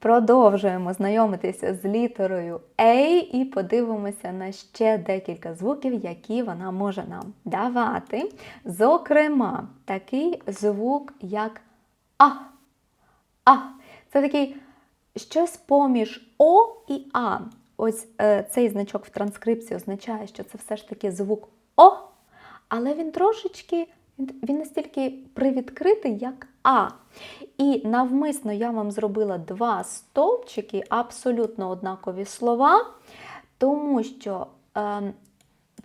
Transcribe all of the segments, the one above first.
Продовжуємо знайомитися з літерою A і подивимося на ще декілька звуків, які вона може нам давати. Зокрема, такий звук, як А. А. Це такий щось поміж О і А. Ось е, цей значок в транскрипції означає, що це все ж таки звук О, але він трошечки, він, настільки привідкритий, як А. І навмисно я вам зробила два стовпчики, абсолютно однакові слова, тому що е,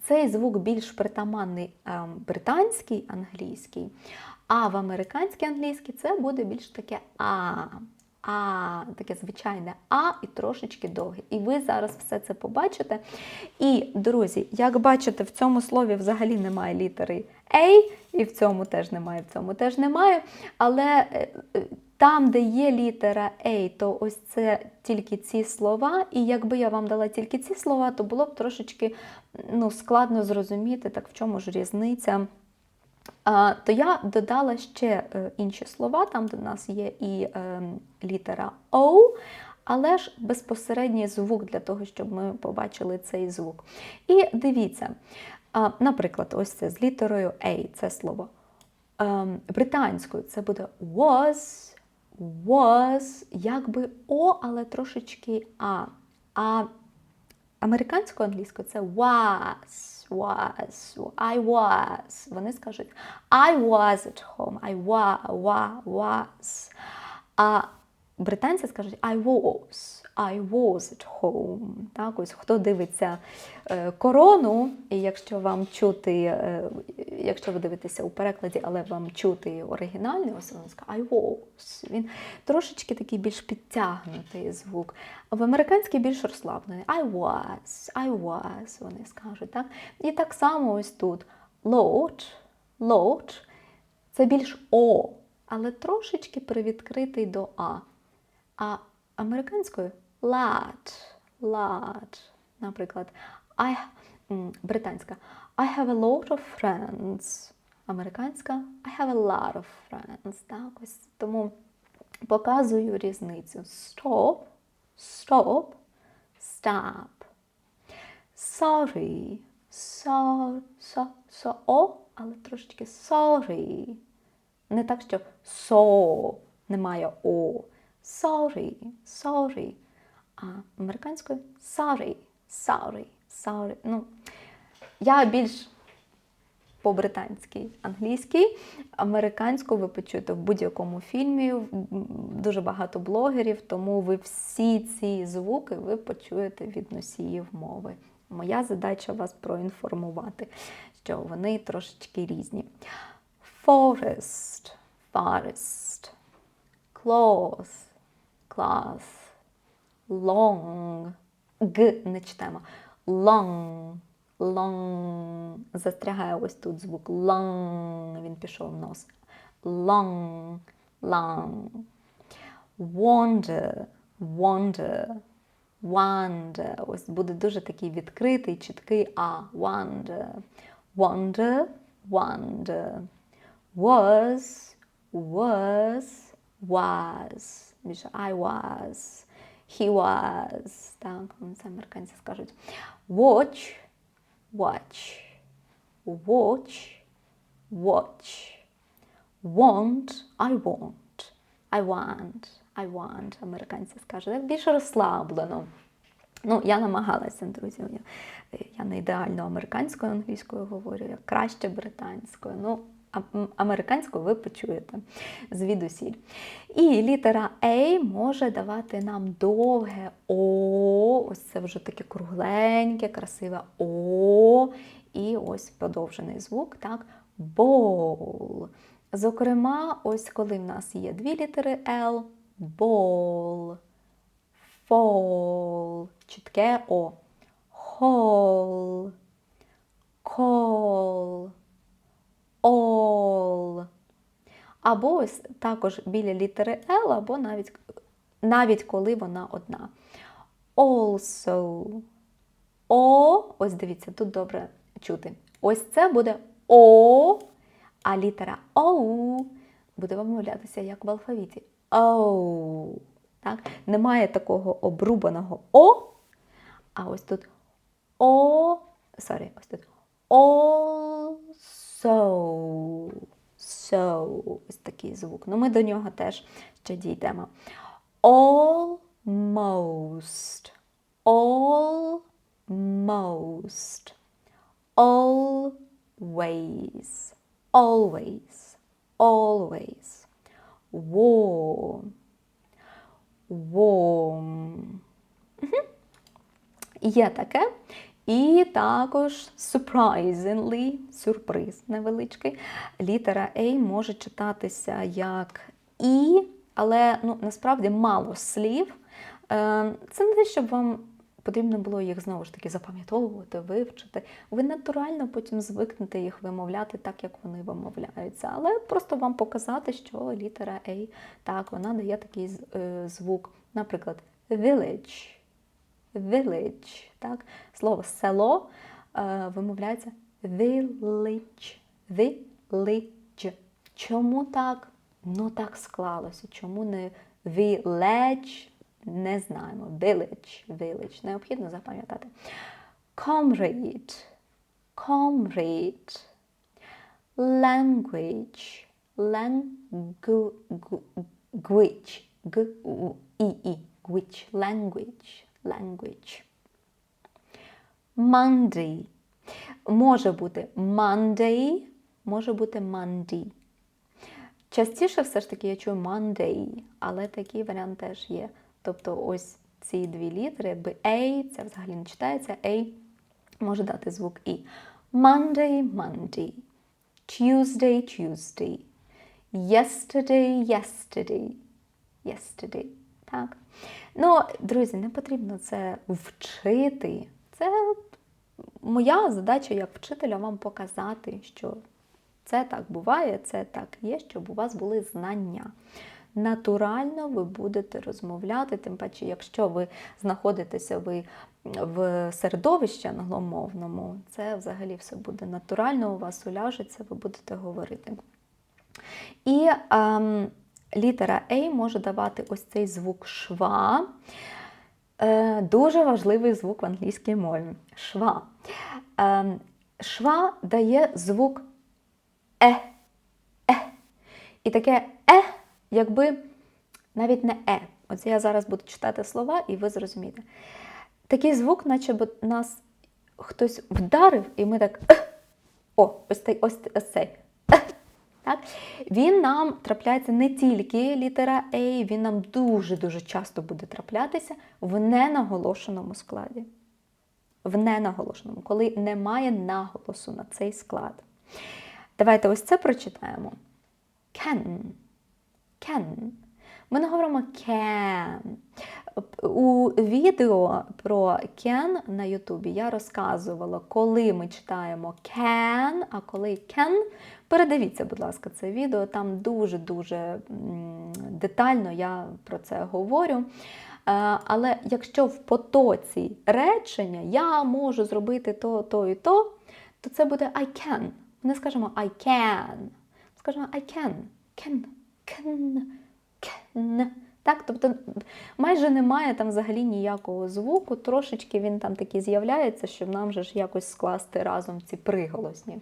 цей звук більш притаманний е, британський англійський, а в американській англійській це буде більш таке А. А, таке звичайне А і трошечки довге. І ви зараз все це побачите. І, друзі, як бачите, в цьому слові взагалі немає літери A, і в цьому теж немає, в цьому теж немає. Але е, е, там, де є літера A, то ось це тільки ці слова. І якби я вам дала тільки ці слова, то було б трошечки ну, складно зрозуміти, так в чому ж різниця. То я додала ще е, інші слова, там де в нас є і літера O, але ж безпосередній звук для того, щоб ми побачили цей звук. І дивіться, наприклад, ось це з літерою A, це слово. Ем, британською це буде was, was, якби О, але трошечки А. А американською англійською це was, was, I was. Вони скажуть I was at home, I wa, wa, was. А британці скажуть I was, I was at home. Так, ось хто дивиться е, корону, і якщо вам чути, е, якщо ви дивитеся у перекладі, але вам чути оригінальний, ось I was. Він трошечки такий більш підтягнутий звук. А в американській більш розслаблений. I was, I was, вони скажуть. Так? І так само ось тут load, load це більш О, але трошечки привідкритий до А. А американською lad, lad. Наприклад, I, британська I have a lot of friends. Американська I have a lot of friends. Так, ось тому показую різницю. Stop, stop, stop. Sorry, so, so, so, о, але трошечки sorry. Не так, що so, немає о. Sorry, sorry. А американською sorry, sorry, sorry. Ну, я більш по-британськи англійській, американську ви почуєте в будь-якому фільмі, дуже багато блогерів, тому ви всі ці звуки ви почуєте від носіїв мови. Моя задача вас проінформувати, що вони трошечки різні. Forest, forest, cloth, class, long, г не читаємо. Long, long. Застрягає ось тут звук long, він пішов в нос. Long, long. Wander, wander, wander. Ось буде дуже такий відкритий, чіткий А. Wander, wander, wander. Was, was, was. Більше I was, he was. Так, це американці скажуть. Watch, watch, watch, watch. Want, I want, I want, I want. Американці скажуть. Так більш розслаблено. Ну, я намагалася, друзі. Я не ідеально американською англійською говорю, я краще британською. Ну, а- м, американською ви почуєте звідусіль. І літера A може давати нам довге О. Ось це вже таке кругленьке, красиве О. І ось подовжений звук, так, bowl. Зокрема, ось коли в нас є дві літери L, ball, fall, чітке О, hall, call, all. Або ось також біля літери L, або навіть, навіть коли вона одна. Also. О, ось дивіться, тут добре чути. Ось це буде О, а літера О буде вимовлятися як в алфавіті. Оу. Так? Немає такого обрубаного О, а ось тут О, sorry, ось тут also. So, ось такий звук. Ну, ми до нього теж ще дійдемо. Almost. Almost. Always. Always. Always. Warm. Warm. Є таке. І також surprisingly, сюрприз невеличкий. Літера A може читатися як І, але ну, насправді мало слів. Е, Це не те, щоб вам потрібно було їх знову ж таки запам'ятовувати, вивчити. Ви натурально потім звикнете їх вимовляти так, як вони вимовляються. Але просто вам показати, що літера A, так, вона дає такий е, звук. Наприклад, village. Village. Так? Слово село е, вимовляється village. Village. Чому так? Ну так склалося. Чому не village? Не знаємо. Village. Village. Необхідно запам'ятати. Comrade. Comrade. Language. Language. І. Language. Language. Monday. Може бути Monday, може бути Monday. Частіше все ж таки я чую Monday, але такий варіант теж є. Тобто ось ці дві літери, A, це взагалі не читається, A може дати звук І. Monday, Monday. Tuesday, Tuesday. Yesterday, yesterday. Yesterday. Так. Ну, друзі, не потрібно це вчити. Це моя задача як вчителя вам показати, що це так буває, це так є, щоб у вас були знання. Натурально ви будете розмовляти, тим паче, якщо ви знаходитеся ви в середовищі англомовному, це взагалі все буде натурально, у вас уляжеться, ви будете говорити. І ем, літера A може давати ось цей звук шва. Е, дуже важливий звук в англійській мові. Шва. Ем, шва дає звук е. е. І таке е, якби навіть не е. Оце я зараз буду читати слова, і ви зрозумієте. Такий звук, наче б нас хтось вдарив, і ми так. «Ех». О, ось цей, ось цей. Так? Він нам трапляється не тільки літера A, він нам дуже-дуже часто буде траплятися в ненаголошеному складі. В ненаголошеному, коли немає наголосу на цей склад. Давайте ось це прочитаємо. Can. Can. Ми не говоримо can. У відео про can на Ютубі я розказувала, коли ми читаємо can, а коли can. Передивіться, будь ласка, це відео. Там дуже-дуже детально я про це говорю. Е, Але якщо в потоці речення я можу зробити то, то і то, то це буде I can. Не скажемо I can. Скажемо I can. Can. Can. Can. Так, тобто майже немає там взагалі ніякого звуку, трошечки він там такий з'являється, щоб нам же ж якось скласти разом ці приголосні.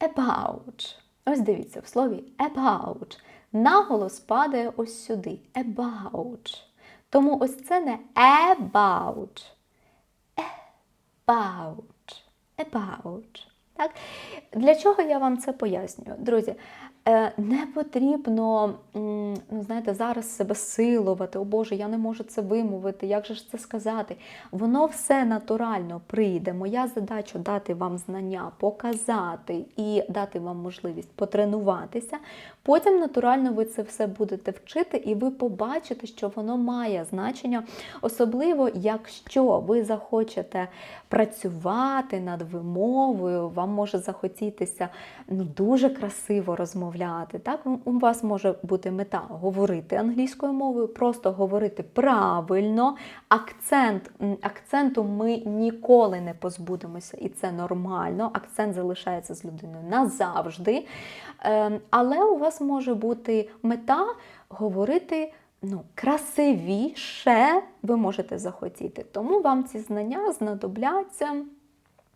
About. Ось дивіться, в слові about. Наголос падає ось сюди. About. Тому ось це не about. About. About. Так? Для чого я вам це пояснюю? Друзі, е, не потрібно, ну, знаєте, зараз себе силувати, о Боже, я не можу це вимовити, як же ж це сказати? Воно все натурально прийде. Моя задача дати вам знання, показати і дати вам можливість потренуватися. Потім натурально ви це все будете вчити, і ви побачите, що воно має значення, особливо, якщо ви захочете працювати над вимовою, вам може захотітися ну, дуже красиво розмовляти. Так? У вас може бути мета говорити англійською мовою, просто говорити правильно. Акцент, акценту ми ніколи не позбудемося, і це нормально. Акцент залишається з людиною назавжди. Ем, Але у вас може бути мета говорити ну, красивіше ви можете захотіти. Тому вам ці знання знадобляться.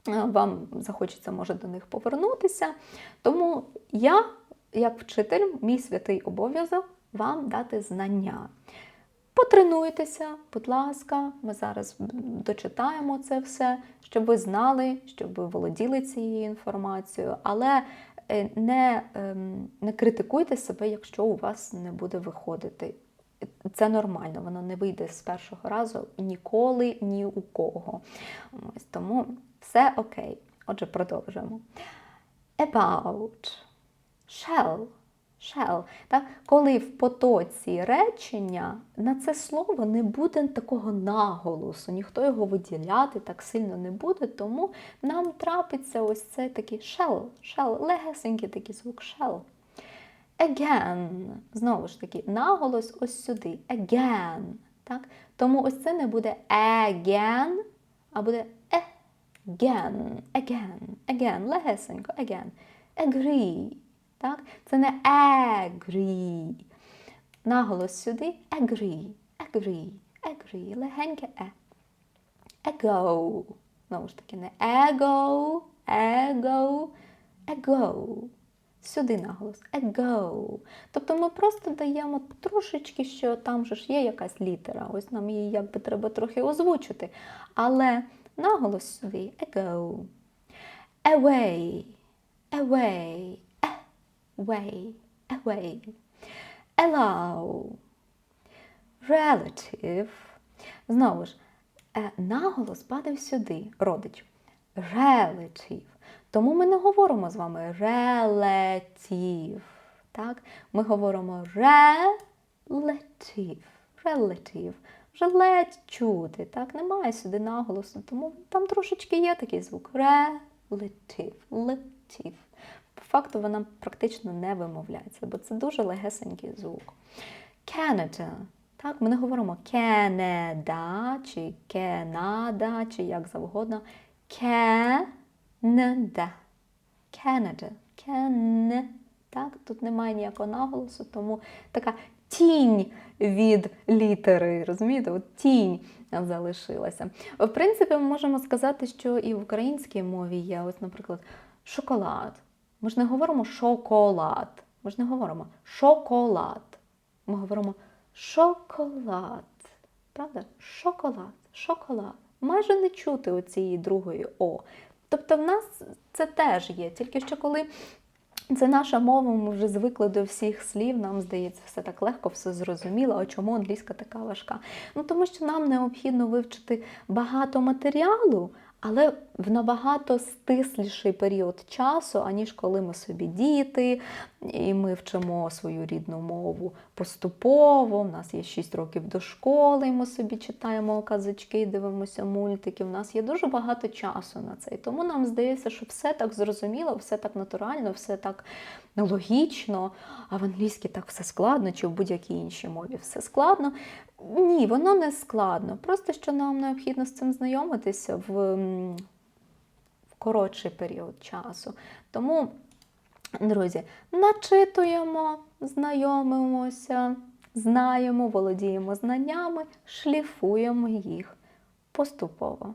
Вам захочеться, може, до них повернутися. Тому я, як вчитель, мій святий обов'язок вам дати знання. Потренуйтеся, будь ласка, ми зараз дочитаємо це все, щоб ви знали, щоб ви володіли цією інформацією, але е, не, ем, не критикуйте себе, якщо у вас не буде виходити. Це нормально, воно не вийде з першого разу ніколи ні у кого. Ось тому все окей. Отже, продовжуємо. About. Shall. Shall. Так? Коли в потоці речення на це слово не буде такого наголосу, ніхто його виділяти так сильно не буде, тому нам трапиться ось це такий shall, shall, легесенький такий звук shall. Again. Знову ж таки, наголос ось сюди. Again. Так? Тому ось це не буде again, а буде again, again, again, легесенько, again. Agree. Так? Це не agree. Наголос сюди agree, agree, agree. Легеньке е. Ego. Знову ж таки, не ego, ego, ego. Сюди наголос ego. Тобто ми просто даємо трошечки, що там же ж є якась літера. Ось нам її якби треба трохи озвучити. Але наголос сюди ego. Away, away, away, away. Allow. Relative. Знову ж, е, наголос падає сюди, родич. Relative. Тому ми не говоримо з вами relative. Так? Ми говоримо relative. Relative. Вже ледь чути. Так? Немає сюди наголосу, тому там трошечки є такий звук. Relative. Relative. По факту вона практично не вимовляється, бо це дуже легесенький звук. Canada. Так, ми не говоримо Canada, чи Canada, чи як завгодно. Canada. Canada. Can. Так, тут немає ніякого наголосу, тому така тінь від літери, розумієте? От тінь залишилася. В принципі, ми можемо сказати, що і в українській мові є, ось, наприклад, шоколад. Ми ж не говоримо шоколад. Ми ж не говоримо шоколад. Ми говоримо шоколад. Правда? Шоколад, шоколад. Майже не чути оцієї другої О. Тобто в нас це теж є, тільки що коли це наша мова, ми вже звикли до всіх слів, нам здається, все так легко, все зрозуміло. А чому англійська така важка? Ну тому що нам необхідно вивчити багато матеріалу, але в набагато стисліший період часу, аніж коли ми собі діти, і ми вчимо свою рідну мову поступово. У нас є 6 років до школи, і ми собі читаємо казочки, дивимося мультики. У нас є дуже багато часу на це. І тому нам здається, що все так зрозуміло, все так натурально, все так логічно, а в англійській так все складно, чи в будь-якій іншій мові все складно. Ні, воно не складно. Просто що нам необхідно з цим знайомитися в, коротший період часу. Тому, друзі, начитуємо, знайомимося, знаємо, володіємо знаннями, шліфуємо їх поступово.